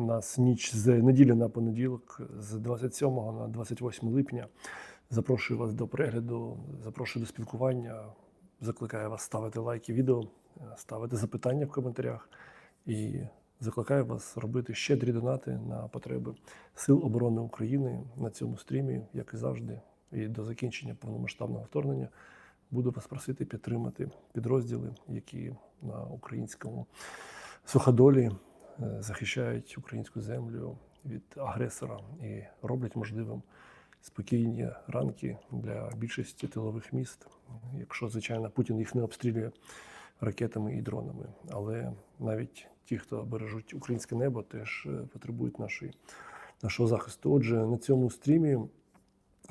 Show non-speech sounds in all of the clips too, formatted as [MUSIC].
У нас ніч з неділі на понеділок, з 27 на 28 липня. Запрошую вас до перегляду, запрошую до спілкування. Закликаю вас ставити лайки відео, ставити запитання в коментарях і закликаю вас робити щедрі донати на потреби Сил оборони України на цьому стрімі, як і завжди, і до закінчення повномасштабного вторгнення. Буду вас просити підтримати підрозділи, які на українському суходолі захищають українську землю від агресора і роблять можливим спокійні ранки для більшості тилових міст, якщо, звичайно, Путін їх не обстрілює ракетами і дронами. Але навіть ті, хто бережуть українське небо, теж е, потребують нашої, нашого захисту. Отже, на цьому стрімі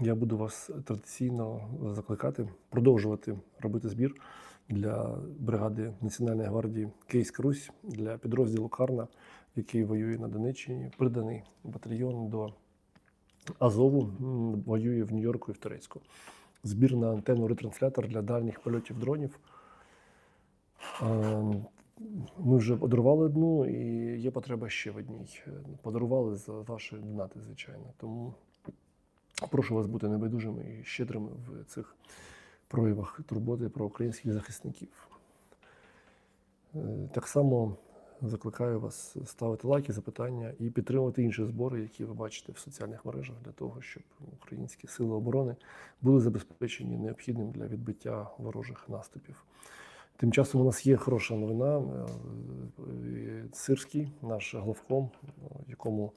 я буду вас традиційно закликати продовжувати робити збір для бригади Національної гвардії Київська Русь для підрозділу Карна, який воює на Донеччині, приданий батальйон до Азову, воює в Нью-Йорку і в Турецьку. Збір на антенну ретранслятор для дальніх польотів дронів. Ми вже подарували одну, і є потреба ще в одній. Подарували за ваші донати, звичайно. Тому прошу вас бути небайдужими і щедрими в цих проявах турботи про українських захисників. Е, Так само закликаю вас ставити лайки, запитання і підтримувати інші збори, які ви бачите в соціальних мережах, для того, щоб українські сили оборони були забезпечені необхідним для відбиття ворожих наступів. Тим часом у нас є хороша новина. Е, е, Сирський, наш главком, е, якому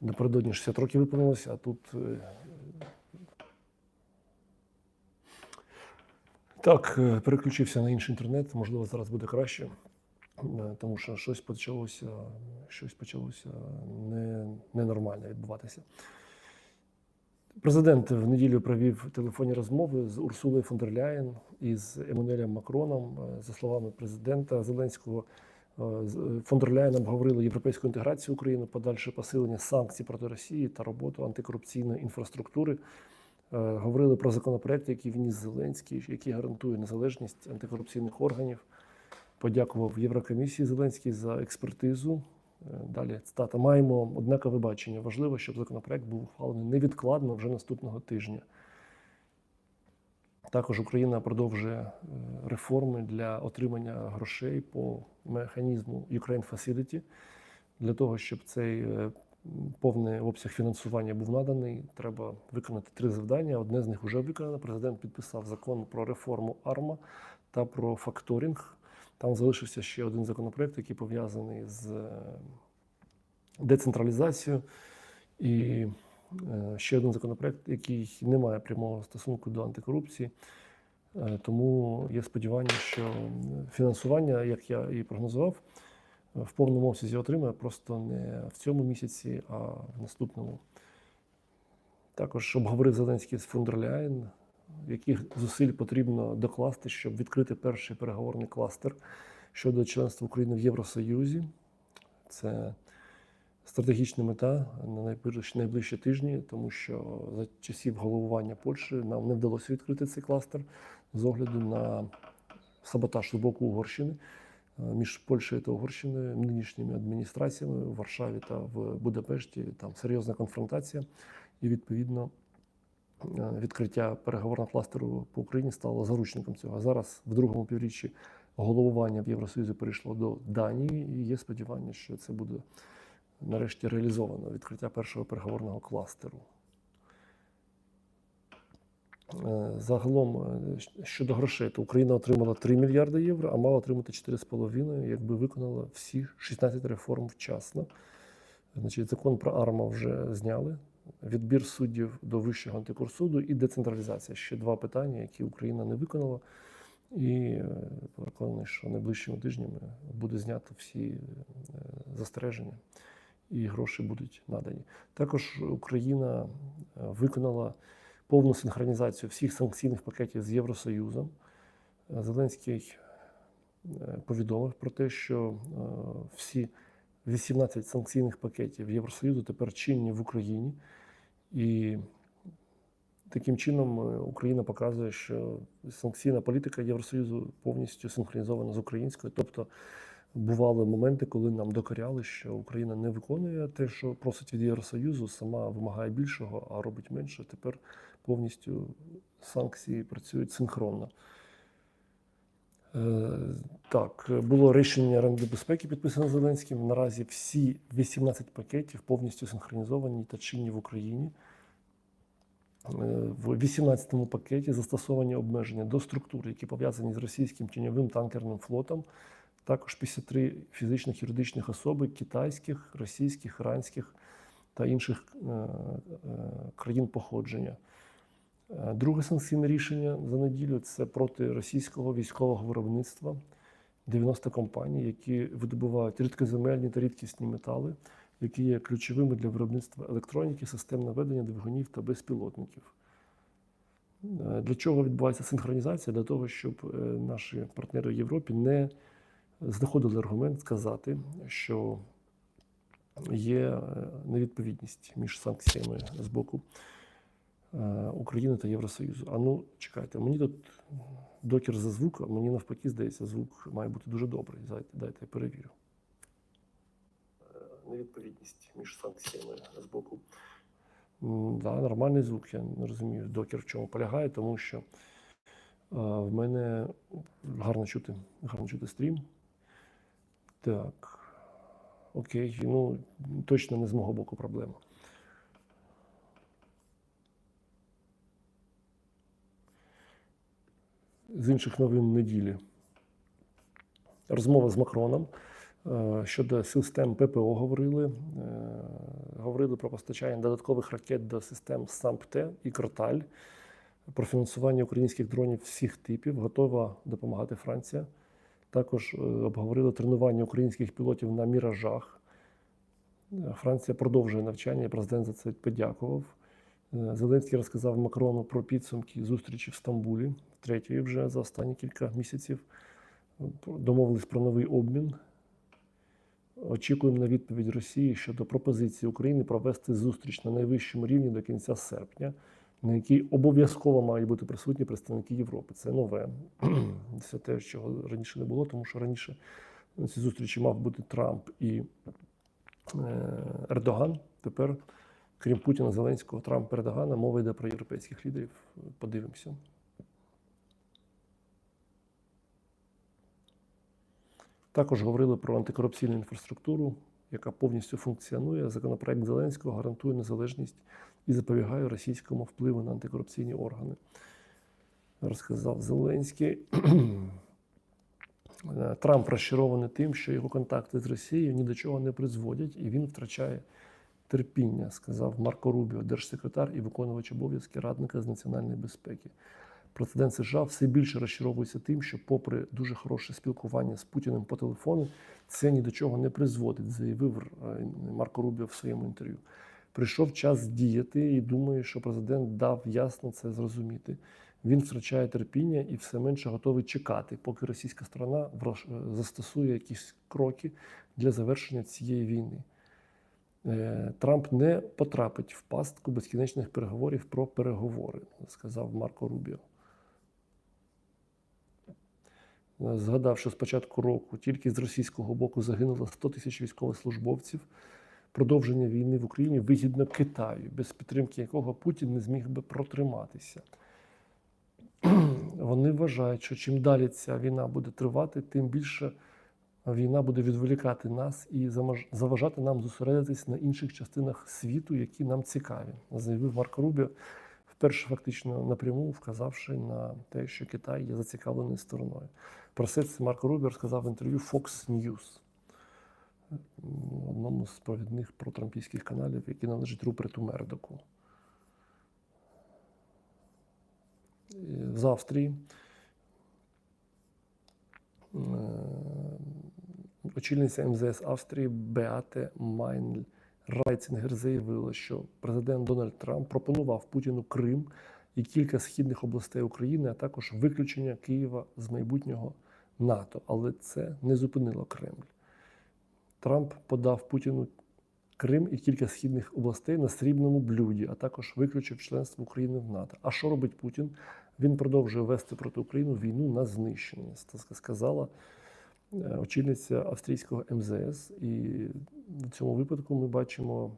напередодні 60 років виповнилося, а тут Так, е, переключився на інший інтернет, можливо, зараз буде краще, е, тому що щось почалося, щось почалося не, ненормально відбуватися. Президент в неділю провів телефонні розмови з Урсулою фон дер Ляєн і з Еммануелем Макроном. Е, За словами президента Зеленського, фон дер Ляєн обговорили європейську інтеграцію України, подальше посилення санкцій проти Росії та роботу антикорупційної інфраструктури. Е, Говорили про законопроект, який вніс Зеленський, який гарантує незалежність антикорупційних органів. Подякував Єврокомісії Зеленський за експертизу. Е, Далі цитата. Маємо однакове бачення. Важливо, щоб законопроект був ухвалений невідкладно вже наступного тижня. Також Україна продовжує е, реформи для отримання грошей по механізму Ukraine Facility. Для того, щоб цей повний обсяг фінансування був наданий, треба виконати три завдання. Одне з них вже виконано. Президент підписав закон про реформу АРМА та про факторинг. Там залишився ще один законопроект, який пов'язаний з е, децентралізацією. І е, ще один законопроект, який не має прямого стосунку до антикорупції. Е, Тому є сподівання, що фінансування, як я і прогнозував, в повному обсязі отримає просто не в цьому місяці, а в наступному. Також обговорив Зеленський з фон дер Ляєн, яких зусиль потрібно докласти, щоб відкрити перший переговорний кластер щодо членства України в Євросоюзі. Це стратегічна мета на найближчі, найближчі тижні, тому що за часів головування Польщі нам не вдалося відкрити цей кластер з огляду на саботаж з боку Угорщини між Польщею та Угорщиною, нинішніми адміністраціями в Варшаві та в Будапешті. Там серйозна конфронтація, і відповідно е, відкриття переговорного кластеру по Україні стало заручником цього. А зараз в другому півріччі головування в Євросоюзі перейшло до Данії, і є сподівання, що це буде нарешті реалізовано відкриття першого переговорного кластеру. Е, Загалом е, щодо грошей, то Україна отримала 3 мільярди євро, а мала отримати 4,5, якби виконала всі 16 реформ вчасно. Значить, закон про АРМА вже зняли. Відбір суддів до Вищого антикорсуду і децентралізація. Ще два питання, які Україна не виконала. І е, переконаний, що найближчими тижнями буде знято всі застереження і гроші будуть надані. Також Україна виконала повну синхронізацію всіх санкційних пакетів з Євросоюзом. Е, Зеленський е, повідомив про те, що е, всі 18 санкційних пакетів Євросоюзу тепер чинні в Україні. І таким чином Україна показує, що санкційна політика Євросоюзу повністю синхронізована з українською. Тобто Бували моменти, коли нам докоряли, що Україна не виконує те, що просить від Євросоюзу, сама вимагає більшого, а робить менше. Тепер повністю санкції працюють синхронно. Е, Так, було рішення Ради безпеки підписане Зеленським. Наразі всі 18 пакетів повністю синхронізовані та чинні в Україні. Е, В 18-му пакеті застосовані обмеження до структур, які пов'язані з російським тіньовим танкерним флотом, також 53 фізичних юридичних особи китайських, російських, іранських та інших е, країн походження. Е, Друге санкційне рішення за неділю це проти російського військового виробництва 90 компаній, які видобувають рідкоземельні та рідкісні метали, які є ключовими для виробництва електроніки, систем наведення двигунів та безпілотників. Е, Для чого відбувається синхронізація? Для того, щоб е, наші партнери в Європі не знаходили аргумент сказати, що є невідповідність між санкціями з боку України та Євросоюзу. А ну, чекайте, мені тут докер за звук, а мені навпаки здається, звук має бути дуже добрий. Дайте, дайте я перевірю. Е, Невідповідність між санкціями з боку. Да, нормальний звук. Я не розумію, докер в чому полягає, тому що е, в мене гарно чути, гарно чути стрім. Так. Окей, ну точно не з мого боку проблема. З інших новин неділі. Розмова з Макроном е, щодо систем ППО говорили. Е, Говорили про постачання додаткових ракет до систем САМПТ і Кроталь, про фінансування українських дронів всіх типів. Готова допомагати Франція. Також е, обговорили тренування українських пілотів на міражах. Франція продовжує навчання, президент за це подякував. Е, Зеленський розказав Макрону про підсумки зустрічі в Стамбулі, третьої вже за останні кілька місяців. Е, Домовились про новий обмін. Очікуємо на відповідь Росії щодо пропозиції України провести зустріч на найвищому рівні до кінця серпня, на якій обов'язково мають бути присутні представники Європи. Це нове. [CLEARS THROAT] Це те, чого раніше не було, тому що раніше на цій зустрічі мав бути Трамп і е, Ердоган. Тепер, крім Путіна, Зеленського, Трампа, Ердогана, мова йде про європейських лідерів. Подивимося. Також говорили про антикорупційну інфраструктуру, яка повністю функціонує. Законопроект Зеленського гарантує незалежність і запобігає російському впливу на антикорупційні органи. Розказав Зеленський. [CLEARS THROAT] Трамп розчарований тим, що його контакти з Росією ні до чого не призводять, і він втрачає терпіння, сказав Марко Рубіо, держсекретар і виконувач обов'язки радника з національної безпеки. Президент США все більше розчаровується тим, що, попри дуже хороше спілкування з Путіним по телефону, це ні до чого не призводить, заявив е, Марко Рубіо в своєму інтерв'ю. Прийшов час діяти і думаю, що президент дав ясно це зрозуміти. Він втрачає терпіння і все менше готовий чекати, поки російська сторона врош- застосує якісь кроки для завершення цієї війни. Е, Трамп не потрапить в пастку безкінечних переговорів про переговори, сказав Марко Рубіо. Е, Згадав, що з початку року тільки з російського боку загинуло 100 тисяч військовослужбовців. Продовження війни в Україні вигідно Китаю, без підтримки якого Путін не зміг би протриматися. [CLEARS THROAT] Вони вважають, що чим далі ця війна буде тривати, тим більше війна буде відволікати нас і заважати нам зосередитись на інших частинах світу, які нам цікаві, заявив Марко Рубіо, вперше фактично напряму вказавши на те, що Китай є зацікавленою стороною. Про це Марко Рубіо розказав в інтерв'ю Fox News, одному з провідних протрампійських каналів, який належить Руперту Мердоку. з Австрії. Очільниця МЗС Австрії Беате Майнль Райцингер заявила, що президент Дональд Трамп пропонував Путіну Крим і кілька східних областей України, а також виключення Києва з майбутнього НАТО. Але це не зупинило Кремль. Трамп подав Путіну Крим і кілька східних областей на срібному блюді, а також виключив членство України в НАТО. А що робить Путін? Він продовжує вести проти України війну на знищення, сказала очільниця австрійського МЗС. І в цьому випадку ми бачимо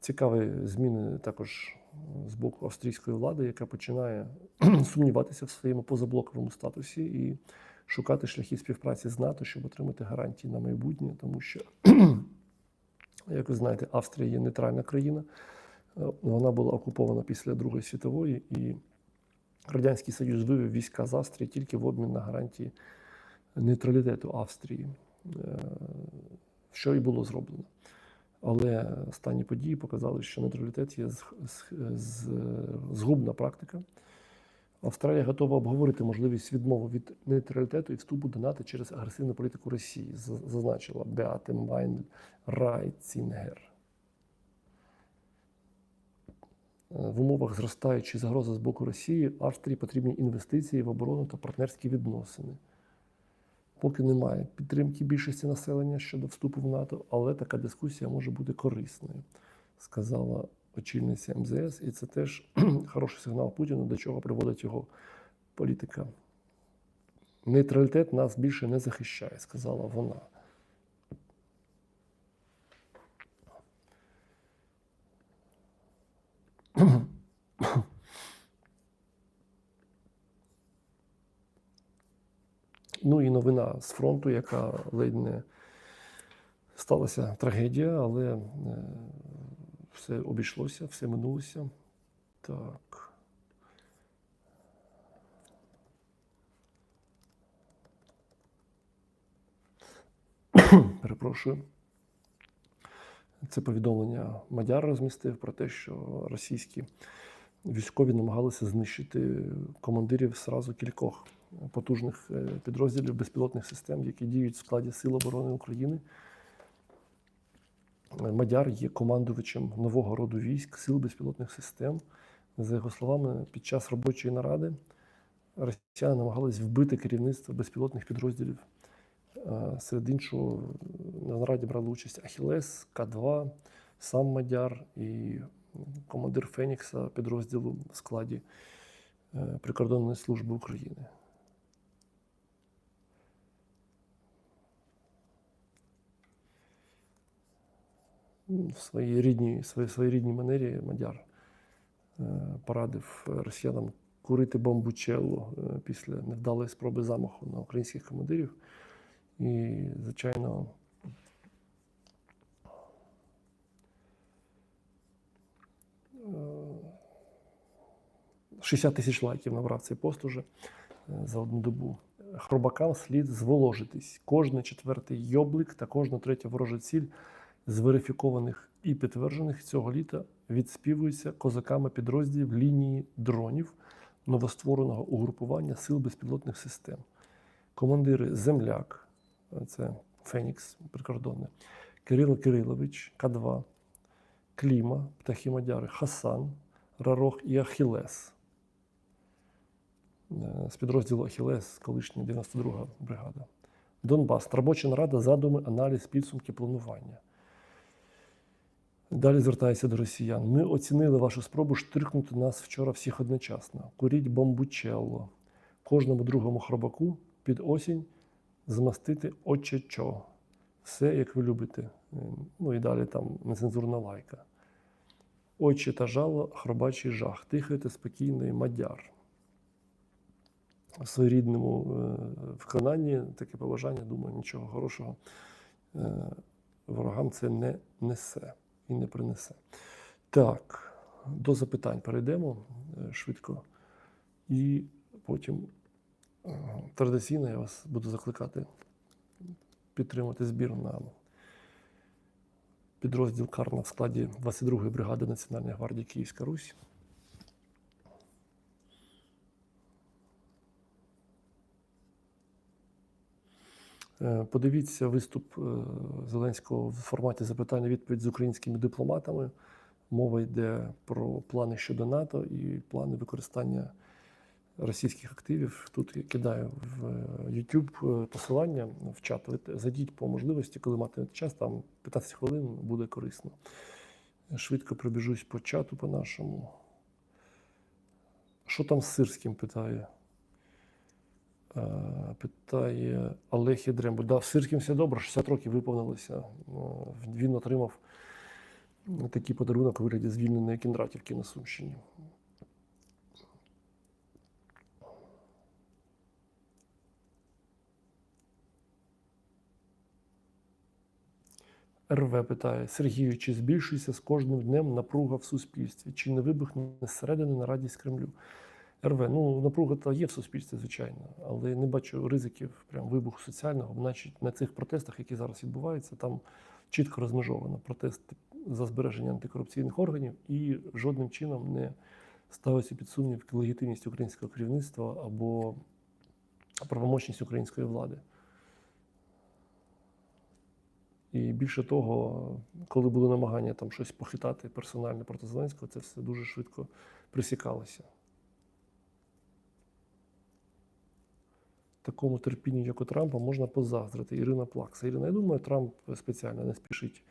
цікаві зміни також з боку австрійської влади, яка починає [CLEARS THROAT] сумніватися в своєму позаблоковому статусі і шукати шляхи співпраці з НАТО, щоб отримати гарантії на майбутнє, тому що, [CLEARS THROAT] як ви знаєте, Австрія є нейтральна країна. Е, Вона була окупована після Другої світової, і Радянський Союз вивів війська з Австрії тільки в обмін на гарантії нейтралітету Австрії, е, що і було зроблено. Але останні події показали, що нейтралітет є згубна практика. Австралія готова обговорити можливість відмови від нейтралітету і вступу до НАТО через агресивну політику Росії, зазначила Беате Майн Райцінгер. Е, В умовах зростаючої загрози з боку Росії Австрії потрібні інвестиції в оборону та партнерські відносини. Поки немає підтримки більшості населення щодо вступу в НАТО, але така дискусія може бути корисною, сказала очільниця МЗС. І це теж [CLEARS THROAT] хороший сигнал Путіну, до чого приводить його політика. Нейтралітет нас більше не захищає, сказала вона. Ну і новина з фронту, яка ледь не сталася трагедія, але е, все обійшлося, все минулося. Так. [COUGHS] Перепрошую. Це повідомлення Мадяр розмістив про те, що російські військові намагалися знищити командирів зразу кількох потужних е, підрозділів безпілотних систем, які діють в складі Сил оборони України. Мадяр є командувачем нового роду військ сил безпілотних систем. За його словами, під час робочої наради росіяни намагались вбити керівництво безпілотних підрозділів. Е, Серед іншого на нараді брали участь Ахілес, К2, сам Мадяр і командир Фенікса підрозділу в складі е, Прикордонної служби України. В своїй рідній, своїй, своїй рідній манері Мадяр е, порадив росіянам курити бомбучелло е, після невдалої спроби замаху на українських командирів. І, звичайно, е, 60 тисяч лайків набрав цей пост уже за одну добу. Хробакам слід зволожитись. Кожний четвертий йоблик та кожна третя ворожа ціль з верифікованих і підтверджених цього літа відспівуються козаками підрозділів лінії дронів новоствореного угрупування сил безпілотних систем. Командири Земляк, це Фенікс прикордонне, Кирило Кирилович, К2, Кліма, Птахи Мадяри, Хасан, Рарох і Ахілес. Е, З підрозділу Ахілес, колишня 92 бригада. Донбас. Робоча нарада, задуми, аналіз, підсумки, планування. Далі звертається до росіян. Ми оцінили вашу спробу штрикнути нас вчора всіх одночасно. Куріть бомбучелло. Кожному другому хробаку під осінь змастити очечо. Все, як ви любите. Е, Ну і далі там нецензурна лайка. Очі та жало, хробачий жах. Тихайте спокійний мадяр. В своєрідному е, виконанні таке побажання, думаю, нічого хорошого е, ворогам це не несе і не принесе. Так, до запитань перейдемо е, швидко. І потім е, традиційно я вас буду закликати підтримати збір на підрозділ Карна в складі 22-ї бригади Національної гвардії Київська Русь. Подивіться виступ е, Зеленського в форматі запитання-відповідь з українськими дипломатами. Мова йде про плани щодо НАТО і плани використання російських активів. Тут я кидаю в е, YouTube посилання в чат. Зайдіть по можливості, коли матимете час, там 15 хвилин буде корисно. Швидко пробіжусь по чату по нашому. Що там з Сирським питає? Е, Питає Олег Єдрембо. Да, все добре, 60 років виповнилося. Ну, Він отримав такий подарунок у вигляді звільненої Кіндратівки на Сумщині. РВ питає Сергію, чи збільшується з кожним днем напруга в суспільстві? Чи не вибухне зсередини на радість Кремлю? РВ, ну напруга та є в суспільстві, звичайно, але не бачу ризиків прям вибуху соціального. Значить, на цих протестах, які зараз відбуваються, там чітко розмежовано протест за збереження антикорупційних органів і жодним чином не ставиться під сумнів легітимність українського керівництва або правомочність української влади. І більше того, коли були намагання там щось похитати персонально проти Зеленського, це все дуже швидко присікалося. Такому терпінню, як у Трампа, можна позаздрити. Ірина Плакса. Ірина, я думаю, Трамп спеціально не спішить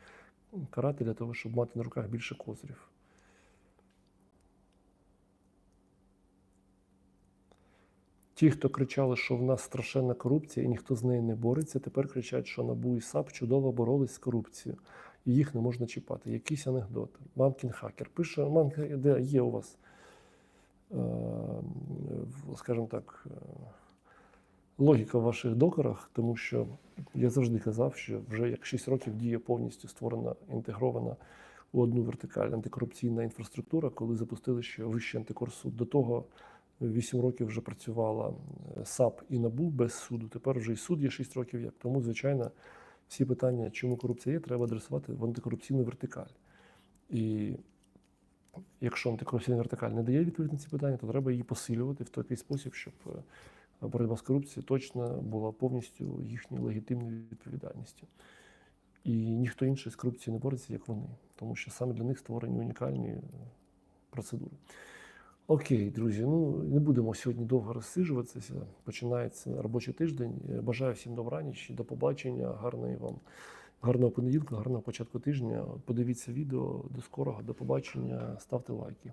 карати для того, щоб мати на руках більше козирів. Ті, хто кричали, що в нас страшенна корупція і ніхто з нею не бореться, тепер кричать, що НАБУ і САП чудово боролись з корупцією, і їх не можна чіпати. Якийсь анекдот. Мамкін хакер пише, мамкін, де є у вас, е, скажімо так, е, логіка в ваших докорах, тому що я завжди казав, що вже як 6 років діє повністю створена, інтегрована у одну вертикаль антикорупційна інфраструктура, коли запустили ще Вищий антикорсуд. До того 8 років вже працювала е, САП і НАБУ без суду. Тепер вже і суд є 6 років як. Тому, звичайно, всі питання, чому корупція є, треба адресувати в антикорупційну вертикаль. І якщо антикорупційна вертикаль не дає відповідь на ці питання, то треба її посилювати в такий спосіб, щоб е, боротьба з корупцією точно була повністю їхньою легітимною відповідальністю. І ніхто інший з корупцією не бореться, як вони, тому що саме для них створені унікальні е, процедури. Окей, друзі, ну не будемо сьогодні довго розсиджуватися. Починається робочий тиждень. Е, Бажаю всім добраніч, до побачення, гарної вам, гарного понеділка, гарного початку тижня. Подивіться відео. До скорого, до побачення, ставте лайки.